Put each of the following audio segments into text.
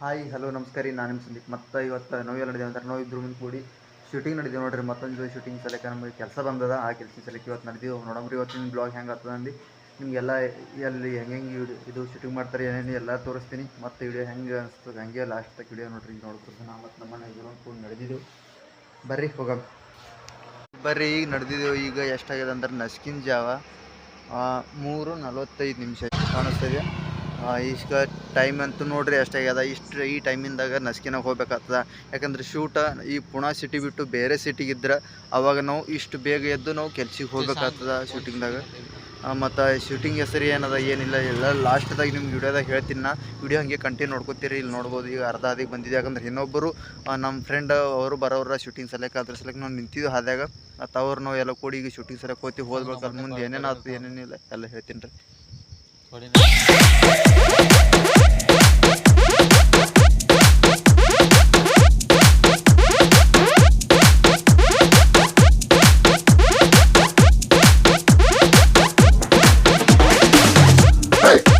Hi hello ನಮಸ್ಕಾರ ರೀ. ನಾನು ನಿಮ್ಮ ಸಂದೀಪ್. ಮತ್ತೆ ಇವತ್ತು ನೋವೆಲ್ಲ ನಡೆದಿದೆ ಅಂತಾರೆ ನೋವು ಇದ್ರು ಕೂಡಿ ಶೂಟಿಂಗ್ ನಡೆದಿದೆ ನೋಡ್ರಿ. ಮತ್ತೊಂದು ಶೂಟಿಂಗ್ ಸಲಕ್ಕೆ ನಮಗೆ ಕೆಲಸ ಬಂದದ. ಆ ಕೆಲಸ ಸಲಕ್ಕೆ ಇವತ್ತು ನಡೆದಿವೆ ನೋಡಮ್ರಿ ಇವತ್ತಿನ ಬ್ಲಾಗ್ ಹೆಂಗೆ ಆಗ್ತದೆ ಅಂದು. ನಿಮಗೆಲ್ಲ ಎಲ್ಲಿ ಹೆಂಗೆ ಹೆಂಗೆ ಇದು ಶೂಟಿಂಗ್ ಮಾಡ್ತಾರೆ, ಏನೇನು ಎಲ್ಲ ತೋರಿಸ್ತೀನಿ. ಮತ್ತು ವಿಡಿಯೋ ಹೆಂಗೆ ಅನಿಸ್ತದೆ, ಹಂಗೆ ಲಾಸ್ಟ್ ತಕ್ಕ ವಿಡಿಯೋ ನೋಡ್ರಿ. ಹಿಂಗೆ ನೋಡ್ಕೊಡ್ತೀನಿ ನಾವು ಮತ್ತು ನಮ್ಮನೆ ಇದ್ರು ಕೂಡ ನಡೆದಿದ್ದೆವು ಬರ್ರಿ, ಹೋಗಮ್. ಬರ್ರಿ, ಈಗ ನಡೆದಿದ್ದೆವು ಈಗ ಎಷ್ಟಾಗಿದೆ ಅಂದ್ರೆ ನಸ್ಕಿನ್ ಜಾವ ಮೂರು ನಲವತ್ತೈದು ನಿಮಿಷ ಕಾಣಿಸ್ತಿದೆ ಈಗ ಟೈಮ್ ಅಂತೂ ನೋಡ್ರಿ ಅಷ್ಟಾಗ್ಯದ ಇಷ್ಟು ಈ ಟೈಮಿಂದಾಗ ನಸ್ಕಿನಾಗ ಹೋಗ್ಬೇಕಾಗ್ತದ. ಯಾಕಂದ್ರೆ ಶೂಟ ಈ ಪುಣಾ ಸಿಟಿ ಬಿಟ್ಟು ಬೇರೆ ಸಿಟಿಗೆ ಇದ್ರೆ ಅವಾಗ ನಾವು ಇಷ್ಟು ಬೇಗ ಎದ್ದು ನಾವು ಕೆಲ್ಸಕ್ಕೆ ಹೋಗ್ಬೇಕಾಗ್ತದ ಶೂಟಿಂಗ್ದಾಗ ಮತ್ತು ಶೂಟಿಂಗ್ ಹೆಸರು ಏನದ, ಏನಿಲ್ಲ, ಎಲ್ಲ ಲಾಸ್ಟ್ದಾಗ ನಿಮ್ಗೆ ವಿಡಿಯೋದಾಗ ಹೇಳ್ತೀನಿ ನಾ. ವಿಡಿಯೋ ಹಂಗೆ ಕಂಟಿನ್ಯೂ ನೋಡ್ಕೊತೀರಿ, ಇಲ್ಲಿ ನೋಡ್ಬೋದು. ಈಗ ಅರ್ಧ ಅದಿಗೆ ಬಂದಿದೆ. ಯಾಕಂದ್ರೆ ಇನ್ನೊಬ್ಬರು ನಮ್ಮ ಫ್ರೆಂಡ್ ಅವರು ಬರೋರ ಶೂಟಿಂಗ್ ಸಲಕ್ಕೆ ಅದ್ರ ಸಲಕ್ಕೆ ನಾವು ನಿಂತಿದ್ದು ಹಾದ್ಯಾಗ ಮತ್ತು ಅವ್ರು ನಾವು ಎಲ್ಲ ಕೂಡಿ ಈಗ ಶೂಟಿಂಗ್ ಸಲಕ್ಕೆ ಹೋಗ್ತೀವಿ. ಹೋದ್ಬೇಕು ಅದ್ರ ಮುಂದೆ ಏನೇನು ಆಗ್ತದೆ ಏನೇನಿಲ್ಲ, ಎಲ್ಲ ಹೇಳ್ತೀನಿ ರೀ. ಇದು ನೋಡ್ರಿ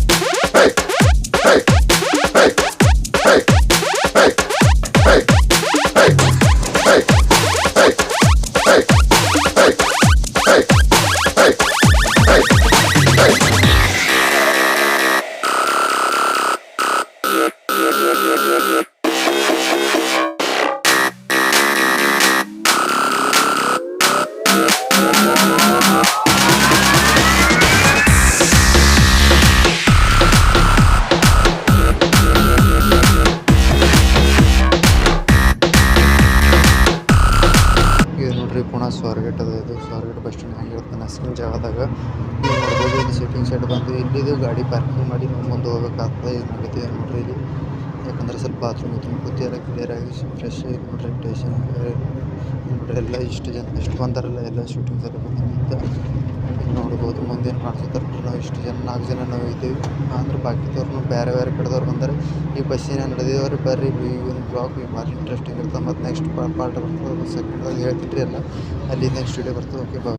ಪುಣೆ ಸ್ವಾರ್ಗೇಟ್ ಅದ, ಇದು ಸ್ವಾರ್ಗೇಟ್ ಬಸ್ ಸ್ಟ್ಯಾಂಡ್ ಹೆಂಗಿರುತ್ತೆ. ನಸ್ಕಿನ ಜಾಗದಾಗ ನೀವು ನೋಡ್ಬೋದು, ಇಲ್ಲಿ ಸಿಟ್ಟಿಂಗ್ ಸೈಡ್ ಬಂದು ಇಲ್ಲಿದು ಗಾಡಿ ಪಾರ್ಕಿಂಗ್ ಮಾಡಿ ನಾವು ಮುಂದೆ ಹೋಗ್ಬೇಕಾಗ್ತದೆ ಏನು ನಡೀತಿದೆ ನೋಡ್ರಿ ಇಲ್ಲಿ? ಯಾಕಂದ್ರೆ ಸ್ವಲ್ಪ ಬಾತ್ರೂಮ್ ಗೀತ್ರೂಮ್ ಕೂತಿ ಎಲ್ಲ ಕ್ಲಿಯರ್ ಆಗಿ ಫ್ರೆಶ್ ಆಗಿ ನೋಡ್ರಿ ಟೇಷನ್ ನೋಡ್ರಿ, ಎಲ್ಲ ಇಷ್ಟು ಜನ, ಎಷ್ಟು ಬಂದಾರಲ್ಲ ಎಲ್ಲ ಶೂಟಿಂಗ್ ಸಲ ಬಂದಿದ್ದ ನೋಡ್ಬೋದು ಮುಂದೇನು ಕಾಣಿಸ್ತಾರೆ ನಾವು ಇಷ್ಟು ಜನ ನಾಲ್ಕು ಜನ ನಾವು ಇದ್ದೀವಿ. ಅಂದ್ರೆ ಬಾಕಿದವ್ರು ಬೇರೆ ಬೇರೆ ಕಡೆದವ್ರು ಬಂದರೆ ಈ ಬಸ್ಸಿನ ನಡೆದಿದವ್ರಿ ಬರ್ರಿ, ಈ ಒಂದು ಬ್ಲಾಗ್ ಭಾರಿ ಇಂಟ್ರೆಸ್ಟಿಂಗ್ ಇರ್ತದೆ ಮತ್ತು ನೆಕ್ಸ್ಟ್ ಪಾರ್ಟ್ ಬರ್ತದೆ. ಸೆಕೆಂಡ್ದಾಗ ಹೇಳ್ತೀನಿ ರೀ ಎಲ್ಲ ಅಲ್ಲಿ. ನೆಕ್ಸ್ಟ್ ವಿಡಿಯೋ ಬರ್ತದೆ. ಓಕೆ ಬಾ